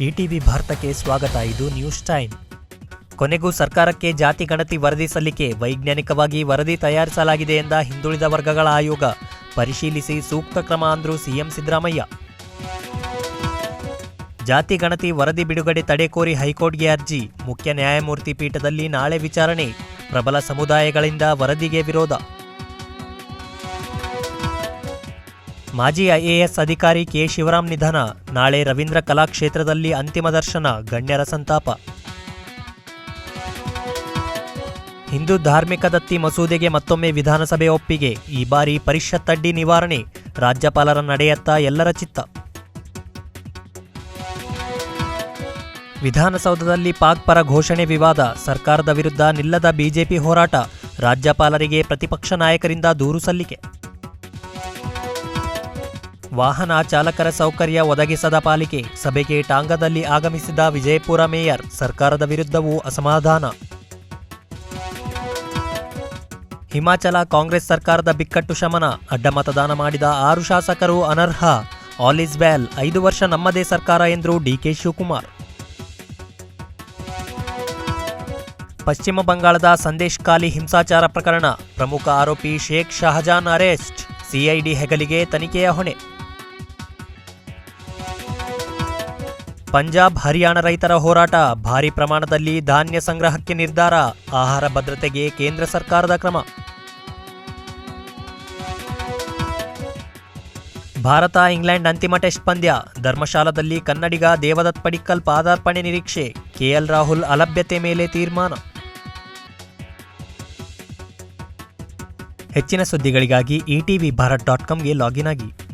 ETV ಭಾರತಕ್ಕೆ ಸ್ವಾಗತ. ಇದು ನ್ಯೂಸ್ ಟೈಮ್. ಕೊನೆಗೂ ಸರ್ಕಾರಕ್ಕೆ ಜಾತಿ ಗಣತಿ ವರದಿ ಸಲ್ಲಿಕೆ ವೈಜ್ಞಾನಿಕವಾಗಿ ವರದಿ ತಯಾರಿಸಲಾಗಿದೆ ಎಂದ ಹಿಂದುಳಿದ ವರ್ಗಗಳ ಆಯೋಗ. ಪರಿಶೀಲಿಸಿ ಸೂಕ್ತ ಕ್ರಮ ಅಂದ್ರು ಸಿಎಂ ಸಿದ್ದರಾಮಯ್ಯ. ಜಾತಿ ಗಣತಿ ವರದಿ ಬಿಡುಗಡೆ ತಡೆ ಕೋರಿ ಹೈಕೋರ್ಟ್ಗೆ ಅರ್ಜಿ. ಮುಖ್ಯ ನ್ಯಾಯಮೂರ್ತಿ ಪೀಠದಲ್ಲಿ ನಾಳೆ ವಿಚಾರಣೆ. ಪ್ರಬಲ ಸಮುದಾಯಗಳಿಂದ ವರದಿಗೆ ವಿರೋಧ. ಮಾಜಿ ಐಎಎಸ್ ಅಧಿಕಾರಿ ಕೆ ಶಿವರಾಮ್ ನಿಧನ. ನಾಳೆ ರವೀಂದ್ರ ಕಲಾಕ್ಷೇತ್ರದಲ್ಲಿ ಅಂತಿಮ ದರ್ಶನ, ಗಣ್ಯರ ಸಂತಾಪ. ಹಿಂದೂ ಧಾರ್ಮಿಕ ದತ್ತಿ ಮಸೂದೆಗೆ ಮತ್ತೊಮ್ಮೆ ವಿಧಾನಸಭೆ ಒಪ್ಪಿಗೆ. ಈ ಬಾರಿ ಪರಿಷತ್ ಅಡ್ಡಿ ನಿವಾರಣೆ, ರಾಜ್ಯಪಾಲರ ನಡೆಯತ್ತ ಎಲ್ಲರ ಚಿತ್ತ. ವಿಧಾನಸೌಧದಲ್ಲಿ ಪಾಕ್ ಪರ ಘೋಷಣೆ ವಿವಾದ, ಸರ್ಕಾರದ ವಿರುದ್ಧ ನಿಲ್ಲದ ಬಿಜೆಪಿ ಹೋರಾಟ. ರಾಜ್ಯಪಾಲರಿಗೆ ಪ್ರತಿಪಕ್ಷ ನಾಯಕರಿಂದ ದೂರು ಸಲ್ಲಿಕೆ. ವಾಹನ ಚಾಲಕರ ಸೌಕರ್ಯ ಒದಗಿಸದ ಪಾಲಿಕೆ ಸಭೆಗೆ ಟಾಂಗದಲ್ಲಿ ಆಗಮಿಸಿದ ವಿಜಯಪುರ ಮೇಯರ್ ಸರ್ಕಾರದ ವಿರುದ್ಧವೂ ಅಸಮಾಧಾನ. ಹಿಮಾಚಲ ಕಾಂಗ್ರೆಸ್ ಸರ್ಕಾರದ ಬಿಕ್ಕಟ್ಟು ಶಮನ, ಅಡ್ಡ ಮತದಾನ ಮಾಡಿದ ಆರು ಶಾಸಕರು ಅನರ್ಹ, ಆಲ್ ಇಸ್ ವೆಲ್, ಐದು ವರ್ಷ ನಮ್ಮದೇ ಸರ್ಕಾರ ಎಂದರು ಡಿಕೆ ಶಿವಕುಮಾರ್. ಪಶ್ಚಿಮ ಬಂಗಾಳದ ಸಂದೇಶ್ ಖಾಲಿ ಹಿಂಸಾಚಾರ ಪ್ರಕರಣ, ಪ್ರಮುಖ ಆರೋಪಿ ಶೇಖ್ ಶಹಜಾನ್ ಅರೆಸ್ಟ್, ಸಿಐಡಿ ಹೆಗಲಿಗೆ ತನಿಖೆಯ ಹೊಣೆ. ಪಂಜಾಬ್, ಹರಿಯಾಣ ರೈತರ ಹೋರಾಟ, ಭಾರಿ ಪ್ರಮಾಣದಲ್ಲಿ ಧಾನ್ಯ ಸಂಗ್ರಹಕ್ಕೆ ನಿರ್ಧಾರ, ಆಹಾರ ಭದ್ರತೆಗೆ ಕೇಂದ್ರ ಸರ್ಕಾರದ ಕ್ರಮ. ಭಾರತ, ಇಂಗ್ಲೆಂಡ್ ಅಂತಿಮ ಟೆಸ್ಟ್ ಪಂದ್ಯ. ಧರ್ಮಶಾಲಾದಲ್ಲಿ ಕನ್ನಡಿಗ ದೇವದತ್ ಪಡಿಕ್ಕಲ್ ಪಾದಾರ್ಪಣೆ ನಿರೀಕ್ಷೆ. ಕೆಎಲ್ ರಾಹುಲ್ ಅಲಭ್ಯತೆ ಮೇಲೆ ತೀರ್ಮಾನ. ಹೆಚ್ಚಿನ ಸುದ್ದಿಗಳಿಗಾಗಿ ಇಟಿವಿ ಭಾರತ್ ಡಾಟ್ ಕಾಮ್ಗೆ ಲಾಗಿನ್ ಆಗಿ.